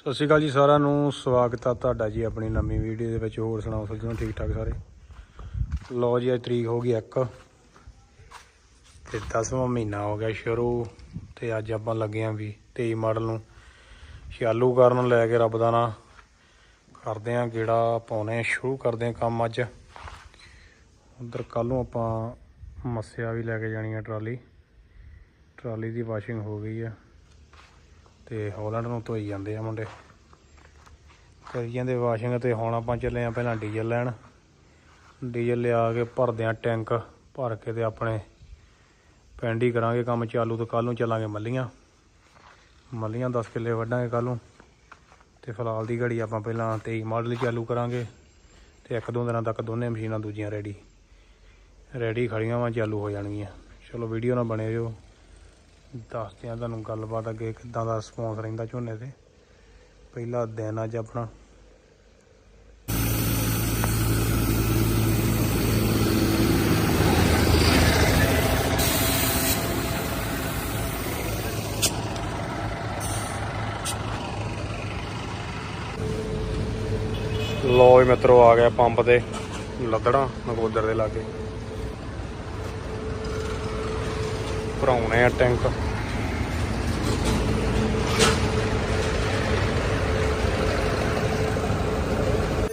ਸਤਿ ਸ਼੍ਰੀ ਅਕਾਲ ਜੀ ਸਾਰਿਆਂ ਨੂੰ, ਸਵਾਗਤ ਆ ਤੁਹਾਡਾ ਜੀ ਆਪਣੀ ਨਵੀਂ ਵੀਡੀਓ ਦੇ ਵਿੱਚ। ਹੋਰ ਸੁਣਾਓ ਸੱਜਣੋ ਠੀਕ ਠਾਕ ਸਾਰੇ? ਲੋ ਜੀ, ਅੱਜ ਤਰੀਕ ਹੋ ਗਈ 1 ਤੇ 10ਵਾਂ ਮਹੀਨਾ ਹੋ ਗਿਆ ਸ਼ੁਰੂ ਤੇ ਅੱਜ ਆਪਾਂ ਲੱਗੇ ਆਂ ਵੀ 23 ਮਾਡਲ ਨੂੰ ਚਾਲੂ ਕਰਨ ਲੈ ਕੇ ਰੱਬ ਦਾ ਨਾਂ ਕਰਦੇ ਆਂ ਗੇੜਾ ਪਾਉਣੇ ਸ਼ੁਰੂ ਕਰਦੇ ਆਂ ਕੰਮ ਅੱਜ। ਉਧਰ ਕੱਲ ਨੂੰ ਆਪਾਂ ਮੱਸਿਆ ਵੀ ਲੈ ਕੇ ਜਾਣੀ ਆ ਟਰਾਲੀ। ਟਰਾਲੀ ਦੀ ਵਾਸ਼ਿੰਗ ਹੋ ਗਈ ਆ। ਤੇ ਹਾਲੈਂਡ ਨੂੰ ਧੋਈ ਜਾਂਦੇ ਆ ਮੁੰਡੇ। ਕਰੀ ਜਾਂਦੇ ਵਾਸ਼ਿੰਗ ਤੇ ਹੁਣ ਆਪਾਂ ਚੱਲੇ ਆ ਪਹਿਲਾਂ ਡੀਜ਼ਲ ਲੈਣ। ਡੀਜ਼ਲ ਲਿਆ ਕੇ ਭਰਦੇ ਆ ਟੈਂਕ, ਭਰ ਕੇ ਤੇ ਆਪਣੇ ਪਿੰਡ ਹੀ ਕਰਾਂਗੇ ਕੰਮ ਚਾਲੂ ਤੇ ਕੱਲ ਨੂੰ ਚੱਲਾਂਗੇ ਮੱਲੀਆਂ। ਮੱਲੀਆਂ 10 ਕਿੱਲੇ ਵੱਢਾਂਗੇ ਕੱਲ ਨੂੰ। ਤੇ ਫਿਲਹਾਲ ਦੀ ਘੜੀ ਆਪਾਂ ਪਹਿਲਾਂ 23 ਮਾਡਲ ਚਾਲੂ ਕਰਾਂਗੇ। ਤੇ ਇੱਕ ਦੋ ਦਿਨਾਂ ਤੱਕ ਦੋਨੇ ਮਸ਼ੀਨਾਂ ਦੂਜੀਆਂ ਰੈਡੀ ਰੈਡੀ ਖੜੀਆਂ ਵਾਂ, ਚਾਲੂ ਹੋ ਜਾਣਗੀਆਂ। ਚਲੋ ਵੀਡੀਓ ਨਾਲ ਬਣੇ ਰਹੋ। ਦੱਸਦੇ ਆ ਤੁਹਾਨੂੰ ਗੱਲਬਾਤ ਅੱਗੇ ਕਿੱਦਾਂ ਦਾ ਰਿਸਪੌਂਸ ਰਹਿੰਦਾ ਝੋਨੇ ਤੇ। ਪਹਿਲਾ ਦਿਨ ਅੱਜ ਆਪਣਾ। ਲੋ ਵੀ ਮਿੱਤਰੋ ਆ ਗਿਆ ਪੰਪ ਤੇ ਲੱਦੜਾਂ ਨਗੋਦਰ ਦੇ ਲਾਗੇ। ਭਰਾਉਣੇ ਆ ਟੈਂਕ।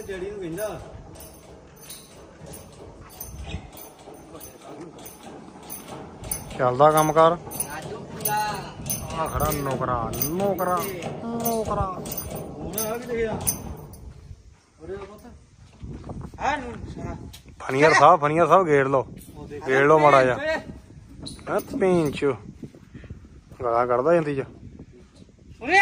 ਡੈਡੀ ਨੂੰ ਕਹਿੰਦਾ ਚੱਲਦਾ ਕੰਮ ਕਰ ਆ ਖੜਾ ਨੌਕਰਾ ਨੌਕਰਾ ਨੌਕਰਾ। ਉਹ ਆ ਵੀ ਲਿਖਿਆ ਉਰੇ ਪੁੱਤ ਆ ਨੂੰ ਸਾਰਾ ਫਨੀਅਰ ਸਾਹਿਬ ਫਨੀਅਰ ਸਾਹਿਬ ਗੇੜ ਲਓ। ਗੇੜ ਲਓ ਮਾੜਾ ਜਿਹਾ। ਹਾਂ ਪਿੰਚੋ ਗਲਾ ਕੱਢਦਾ ਜਾਂਦੀ ਜਾ ਉਰੇ